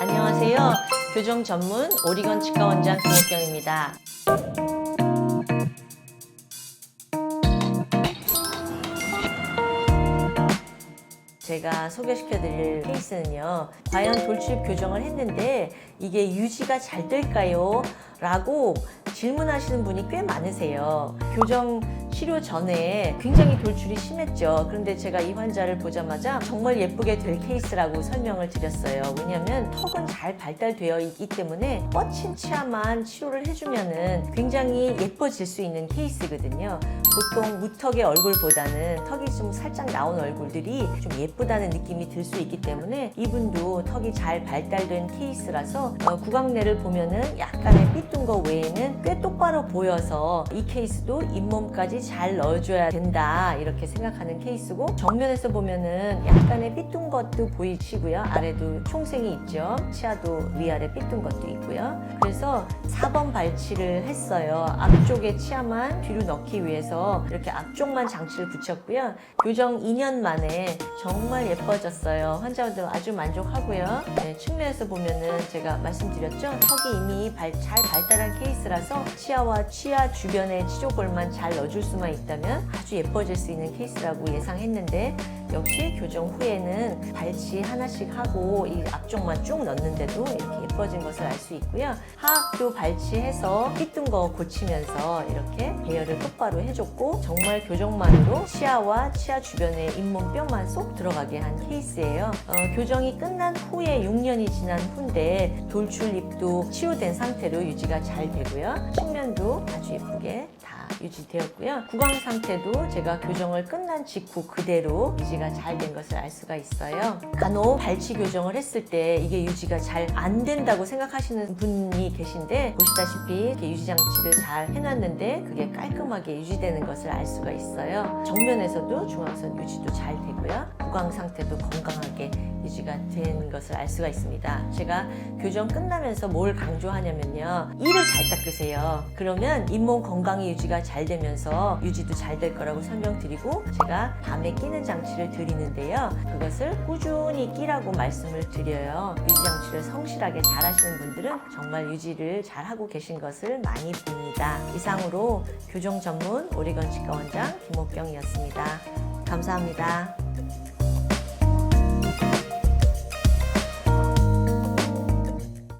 안녕하세요. 교정 전문 오리건 치과 원장 김옥경입니다. 제가 소개시켜 드릴 케이스는요. 과연 돌출 교정을 했는데 이게 유지가 잘 될까요? 라고 질문하시는 분이 꽤 많으세요. 교정 치료 전에 굉장히 돌출이 심했죠. 그런데 제가 이 환자를 보자마자 정말 예쁘게 될 케이스라고 설명을 드렸어요. 왜냐하면 턱은 잘 발달되어 있기 때문에 뻗친 치아만 치료를 해주면은 굉장히 예뻐질 수 있는 케이스거든요. 보통 무턱의 얼굴보다는 턱이 좀 살짝 나온 얼굴들이 좀 예쁘다는 느낌이 들 수 있기 때문에 이분도 턱이 잘 발달된 케이스라서 어, 구강내를 보면은 약간의 삐뚤 거 외에는 꽤 똑바로 보여서 이 케이스도 잇몸까지 잘 넣어줘야 된다 이렇게 생각하는 케이스고 정면에서 보면은 약간의 삐뚤 것도 보이시고요. 아래도 총생이 있죠. 치아도 위아래 삐뚤 것도 있고요. 그래서 4번 발치를 했어요. 앞쪽에 치아만 뒤로 넣기 위해서 이렇게 앞쪽만 장치를 붙였고요. 교정 2년 만에 정말 예뻐졌어요. 환자분들 아주 만족하고요. 네, 측면에서 보면은 제가 말씀드렸죠? 턱이 이미 발- 잘 발달한 케이스라서 치아와 치아 주변에 치조골만 잘 넣어줄 수만 있다면 아주 예뻐질 수 있는 케이스라고 예상했는데 역시 교정 후에는 발치 하나씩 하고 이 앞쪽만 쭉 넣는데도 이렇게 예뻐진 것을 알 수 있고요. 하악도 발치해서 삐뚤 거 고치면서 이렇게 배열을 똑바로 해줬고 정말 교정만으로 치아와 치아 주변에 잇몸뼈만 쏙 들어가게 한 케이스예요. 어, 교정이 끝난 후에 6년이 지난 후인데 돌출입도 치유된 상태로 유지가 잘 되고요. 측면도 아주 예쁘게 다 유지되었고요. 구강 상태도 제가 교정을 끝난 직후 그대로 유지가 잘 된 것을 알 수가 있어요. 간혹 발치 교정을 했을 때 이게 유지가 잘 안 된다고 생각하시는 분이 계신데 보시다시피 유지 장치를 잘 해놨는데 그게 깔끔하게 유지되는 것을 알 수가 있어요. 정면에서도 중앙선 유지도 잘 되고요. 구강 상태도 건강하게 유지가 된 것을 알 수가 있습니다. 제가 교정 끝나면서 뭘 강조하냐면요. 이를 잘 닦으세요. 그러면 잇몸 건강이 유지가 잘 되면서 유지도 잘 될 거라고 설명드리고 제가 밤에 끼는 장치를 드리는데요. 그것을 꾸준히 끼라고 말씀을 드려요. 유지 장치를 성실하게 잘 하시는 분들은 정말 유지를 잘 하고 계신 것을 많이 봅니다. 이상으로 교정 전문 오리건 치과 원장 김옥경이었습니다. 감사합니다.